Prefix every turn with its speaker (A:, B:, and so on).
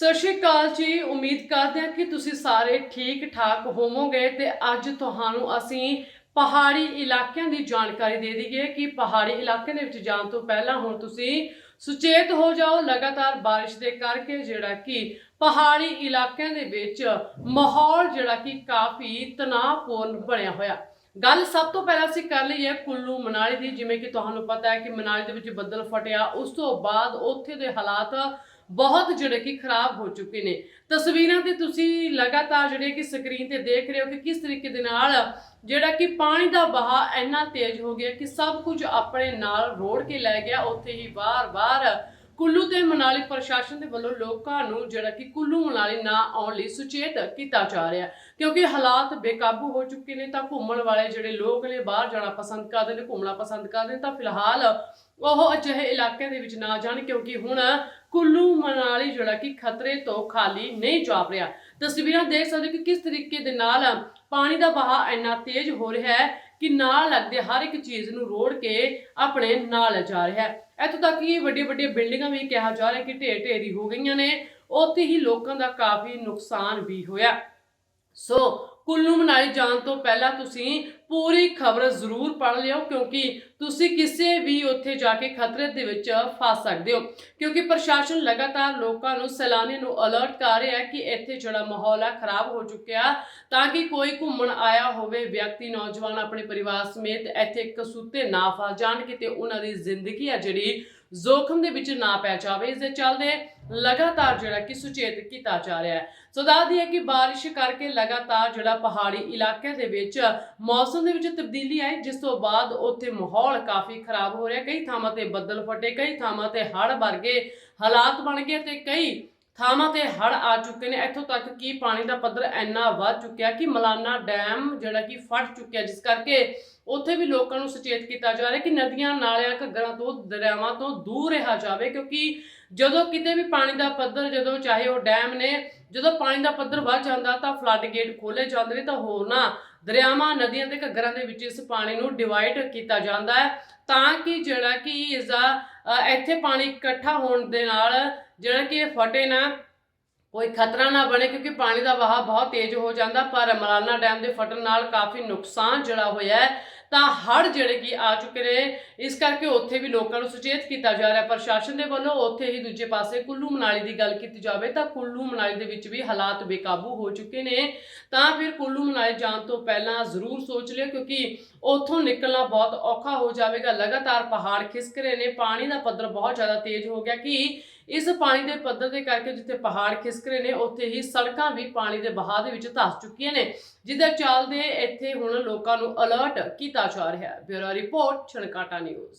A: ਸਤਿ ਸ਼੍ਰੀ ਅਕਾਲ ਜੀ, ਉਮੀਦ ਕਰਦੇ ਹਾਂ ਕਿ ਤੁਸੀਂ ਸਾਰੇ ਠੀਕ ਠਾਕ ਹੋਵੋਗੇ ਤੇ ਅੱਜ ਤੁਹਾਨੂੰ ਅਸੀਂ ਪਹਾੜੀ ਇਲਾਕਿਆਂ ਦੀ ਜਾਣਕਾਰੀ ਦੇ ਦਈਏ ਕਿ ਪਹਾੜੀ ਇਲਾਕਿਆਂ ਦੇ ਵਿੱਚ ਜਾਣ ਤੋਂ ਪਹਿਲਾਂ ਹੁਣ ਤੁਸੀਂ ਸੁਚੇਤ ਹੋ ਜਾਓ, ਲਗਾਤਾਰ ਬਾਰਿਸ਼ ਦੇ ਕਰਕੇ ਜਿਹੜਾ ਕਿ ਪਹਾੜੀ ਇਲਾਕਿਆਂ ਦੇ ਵਿੱਚ ਮਾਹੌਲ ਜਿਹੜਾ ਕਿ ਕਾਫੀ ਤਣਾਅਪੂਰਨ ਬਣਿਆ ਹੋਇਆ। ਗੱਲ ਸਭ ਤੋਂ ਪਹਿਲਾਂ ਅਸੀਂ ਕਰ ਲਈ ਹੈ ਕੁੱਲੂ ਮਨਾਲੀ ਦੀ, ਜਿਵੇਂ ਕਿ ਤੁਹਾਨੂੰ ਪਤਾ ਹੈ ਕਿ ਮਨਾਲੀ ਦੇ ਵਿੱਚ ਬੱਦਲ ਫਟਿਆ, ਉਸ ਤੋਂ ਬਾਅਦ ਉੱਥੇ ਦੇ ਹਾਲਾਤ ਬਹੁਤ ਜਿਹੜੇ ਕਿ ਖਰਾਬ ਹੋ ਚੁੱਕੇ ਨੇ। ਤਸਵੀਰਾਂ ਤੇ ਤੁਸੀਂ ਲਗਾਤਾਰ ਜਿਹੜੇ ਕਿ ਸਕਰੀਨ ਤੇ ਦੇਖ ਰਹੇ ਹੋ ਕਿ ਕਿਸ ਤਰੀਕੇ ਦੇ ਨਾਲ ਜਿਹੜਾ ਕਿ ਪਾਣੀ ਦਾ ਵਹਾਅ ਇੰਨਾ ਤੇਜ਼ ਹੋ ਗਿਆ ਕਿ ਸਭ ਕੁਝ ਆਪਣੇ ਨਾਲ ਰੋੜ ਕੇ ਲੈ ਗਿਆ। ਉੱਥੇ ਹੀ ਵਾਰ ਵਾਰ ਕੁੱਲੂ ਤੇ ਮਨਾਲੀ ਪ੍ਰਸ਼ਾਸਨ ਦੇ ਵੱਲੋਂ ਲੋਕਾਂ ਨੂੰ ਜਿਹੜਾ ਕਿ ਕੁੱਲੂ ਮਨਾਲੀ ਨਾ ਆਉਣ ਲਈ ਸੁਚੇਤ ਕੀਤਾ ਜਾ ਰਿਹਾ ਕਿਉਂਕਿ ਹਾਲਾਤ ਬੇਕਾਬੂ ਹੋ ਚੁੱਕੇ ਨੇ ਤਾਂ ਘੁੰਮਣ ਵਾਲੇ ਜਿਹੜੇ ਲੋਕ ਨੇ, ਬਾਹਰ ਜਾਣਾ ਪਸੰਦ ਕਰਦੇ ਨੇ, ਘੁੰਮਣਾ ਪਸੰਦ ਕਰਦੇ ਨੇ ਤਾਂ ਫਿਲਹਾਲ ਉਹ ਅਜਿਹੇ ਇਲਾਕੇ ਦੇ ਵਿੱਚ ਨਾ ਜਾਣ ਕਿਉਂਕਿ ਹੁਣ ਕੁੱਲੂ ਮਨਾਲੀ ਜਿਹੜਾ ਕਿ ਖਤਰੇ ਤੋਂ ਖਾਲੀ ਨਹੀਂ ਜਾਪ ਰਿਹਾ। ਤਸਵੀਰਾਂ ਦੇਖ ਸਕਦੇ ਹੋ ਕਿ ਕਿਸ ਤਰੀਕੇ ਦੇ ਨਾਲ ਪਾਣੀ ਦਾ ਵਹਾਅ ਇੰਨਾ ਤੇਜ਼ ਹੋ ਰਿਹਾ ਹੈ ਕਿ ਨਾਲ ਲੱਗਦੇ ਹਰ ਇੱਕ ਚੀਜ਼ ਨੂੰ ਰੋੜ ਕੇ ਆਪਣੇ ਨਾਲ ਜਾ ਰਿਹਾ ਹੈ। ਇੱਥੋਂ ਤੱਕ ਕਿ ਵੱਡੀਆਂ ਵੱਡੀਆਂ ਬਿਲਡਿੰਗਾਂ ਵੀ ਕਿਹਾ ਜਾ ਰਿਹਾ ਕਿ ਢੇਰ ਢੇਰੀ ਹੋ ਗਈਆਂ ਨੇ। ਉੱਥੇ ਹੀ ਲੋਕਾਂ ਦਾ ਕਾਫੀ ਨੁਕਸਾਨ ਵੀ ਹੋਇਆ। ਸੋ ਕੁੱਲੂ ਮਨਾਲੀ ਜਾਣ ਤੋਂ ਪਹਿਲਾਂ ਤੁਸੀਂ ਪੂਰੀ ਖਬਰ ਜ਼ਰੂਰ ਪੜ੍ਹ ਲਿਓ, ਕਿਉਂਕਿ ਤੁਸੀਂ ਕਿਸੇ ਵੀ ਉੱਥੇ ਜਾ ਕੇ ਖਤਰੇ ਦੇ ਵਿੱਚ ਫਸ ਸਕਦੇ ਹੋ। ਕਿਉਂਕਿ ਪ੍ਰਸ਼ਾਸਨ ਲਗਾਤਾਰ ਲੋਕਾਂ ਨੂੰ, ਸੈਲਾਨੀਆਂ ਨੂੰ ਅਲਰਟ ਕਰ ਰਿਹਾ ਹੈ ਕਿ ਇੱਥੇ ਜਿਹੜਾ ਮਾਹੌਲ ਆ, ਖਰਾਬ ਹੋ ਚੁੱਕਿਆ। ਤਾਂ ਕਿ ਕੋਈ ਘੁੰਮਣ ਆਇਆ ਹੋਵੇ, ਵਿਅਕਤੀ, ਨੌਜਵਾਨ ਆਪਣੇ ਪਰਿਵਾਰ ਸਮੇਤ ਇੱਥੇ ਕਸੂਤੇ ਨਾ ਫਸ ਜਾਣ, ਕਿਤੇ ਉਹਨਾਂ ਦੀ ਜ਼ਿੰਦਗੀ ਆ ਜਿਹੜੀ ਜ਼ੋਖਮ ਦੇ ਵਿੱਚ ਨਾ ਪੈ ਜਾਵੇ। ਇਸ ਦੇ ਚੱਲਦੇ ਲਗਾਤਾਰ ਜਿਹੜਾ ਕਿ ਸੁਚੇਤ ਕੀਤਾ ਜਾ ਰਿਹਾ ਹੈ। ਸੋ ਦੱਸਦੀ ਹੈ ਕਿ ਬਾਰਿਸ਼ ਕਰਕੇ ਲਗਾਤਾਰ ਜਿਹੜਾ ਪਹਾੜੀ ਇਲਾਕਿਆਂ ਦੇ ਵਿੱਚ ਮੌਸਮ ਦੇ ਵਿੱਚ ਤਬਦੀਲੀ ਆਈ, ਜਿਸ ਤੋਂ ਬਾਅਦ ਉੱਥੇ ਮਾਹੌਲ ਕਾਫੀ ਖਰਾਬ ਹੋ ਰਿਹਾ। ਕਈ ਥਾਵਾਂ ਤੇ ਬੱਦਲ ਫਟੇ, ਕਈ ਥਾਵਾਂ ਤੇ ਹੜ੍ਹ ਵਰਗੇ ਹਾਲਾਤ ਬਣ ਗਏ ਤੇ ਕਈ ਥਾਵਾਂ ਤੇ ਹੜ੍ਹ ਆ ਚੁੱਕੇ ਨੇ। ਇੱਥੋਂ ਤੱਕ ਕਿ ਪਾਣੀ ਦਾ ਪੱਧਰ ਇੰਨਾ ਵੱਧ ਚੁੱਕਿਆ ਕਿ ਮਲਾਨਾ ਡੈਮ ਜਿਹੜਾ ਕਿ ਫਟ ਚੁੱਕਿਆ, ਜਿਸ ਕਰਕੇ ਉੱਥੇ ਵੀ ਲੋਕਾਂ ਨੂੰ ਸੁਚੇਤ ਕੀਤਾ ਜਾ ਰਿਹਾ ਕਿ ਨਦੀਆਂ, ਨਾਲਿਆਂ, ਘੱਗਰਾਂ ਤੋਂ, ਦਰਿਆਵਾਂ ਤੋਂ ਦੂਰ ਰਿਹਾ ਜਾਵੇ, ਕਿਉਂਕਿ ਜਦੋਂ ਕਿਤੇ ਵੀ ਪਾਣੀ ਦਾ ਪੱਧਰ, ਜਦੋਂ ਚਾਹੇ ਉਹ ਡੈਮ ਨੇ, ਜਦੋਂ ਪਾਣੀ ਦਾ ਪੱਧਰ ਵੱਧ ਜਾਂਦਾ ਤਾਂ ਫਲੱਡ ਗੇਟ ਖੋਲੇ ਜਾਂਦੇ ਨੇ ਤਾਂ ਹੋਰਨਾਂ ਦਰਿਆਵਾਂ, ਨਦੀਆਂ ਤੇ ਘੱਗਰਾਂ ਦੇ ਵਿੱਚ ਇਸ ਪਾਣੀ ਨੂੰ ਡਿਵਾਈਡ ਕੀਤਾ ਜਾਂਦਾ ਹੈ ਤਾਂ ਕਿ ਜਿਹੜਾ ਕਿ ਇਸ ਦਾ ਇੱਥੇ ਪਾਣੀ ਇਕੱਠਾ ਹੋਣ ਦੇ ਨਾਲ ਜਿਹੜਾ ਕਿ ਇਹ ਫਟੇ ਨਾ, ਕੋਈ ਖਤਰਾ ਨਾ ਬਣੇ ਕਿਉਂਕਿ ਪਾਣੀ ਦਾ ਵਹਾਅ ਬਹੁਤ ਤੇਜ਼ ਹੋ ਜਾਂਦਾ ਪਰ ਮਲਾਨਾ ਡੈਮ ਦੇ ਫਟਣ ਨਾਲ ਕਾਫੀ ਨੁਕਸਾਨ ਜਿਹੜਾ ਹੋਇਆ ਹੈ। ਤਾਂ ਹੜ੍ਹ ਜਿਹੜੇ ਕਿ ਆ ਚੁੱਕੇ ਨੇ, ਇਸ ਕਰਕੇ ਉੱਥੇ ਵੀ ਲੋਕਾਂ ਨੂੰ ਸੁਚੇਤ ਕੀਤਾ ਜਾ ਰਿਹਾ। ਪ੍ਰਸ਼ਾਸਨ ਦੇ ਵੱਲੋਂ ਉੱਥੇ ਹੀ ਦੂਜੇ ਪਾਸੇ ਕੁੱਲੂ ਮਨਾਲੀ ਦੀ ਗੱਲ ਕੀਤੀ ਜਾਵੇ ਤਾਂ ਕੁੱਲੂ ਮਨਾਲੀ ਦੇ ਵਿੱਚ ਵੀ ਹਾਲਾਤ ਬੇਕਾਬੂ ਹੋ ਚੁੱਕੇ ਨੇ। ਤਾਂ ਫਿਰ ਕੁੱਲੂ ਮਨਾਲੀ ਜਾਣ ਤੋਂ ਪਹਿਲਾਂ ਜ਼ਰੂਰ ਸੋਚ ਲਿਓ ਕਿਉਂਕਿ ਉੱਥੋਂ ਨਿਕਲਣਾ ਬਹੁਤ ਔਖਾ ਹੋ ਜਾਵੇਗਾ। ਲਗਾਤਾਰ ਪਹਾੜ ਖਿਸਕ ਰਹੇ ਨੇ, ਪਾਣੀ ਦਾ ਪੱਧਰ ਬਹੁਤ ਜ਼ਿਆਦਾ ਤੇਜ਼ ਹੋ ਗਿਆ ਕਿ ਇਸ ਪਾਣੀ ਦੇ ਪੱਧਰ ਦੇ ਕਰਕੇ ਜਿੱਥੇ ਪਹਾੜ ਖਿਸਕ ਰਹੇ ਨੇ, ਉੱਥੇ ਹੀ ਸੜਕਾਂ ਵੀ ਪਾਣੀ ਦੇ ਬਹਾਅ ਦੇ ਵਿੱਚ ਧਸ ਚੁੱਕੀਆਂ ਨੇ। ਜਿਹਦੇ ਚੱਲਦੇ ਇੱਥੇ ਹੁਣ ਲੋਕਾਂ ਨੂੰ ਅਲਰਟ ਕੀਤਾ ਜਾ ਰਿਹਾ ਹੈ। Bureau report, Chhankata news.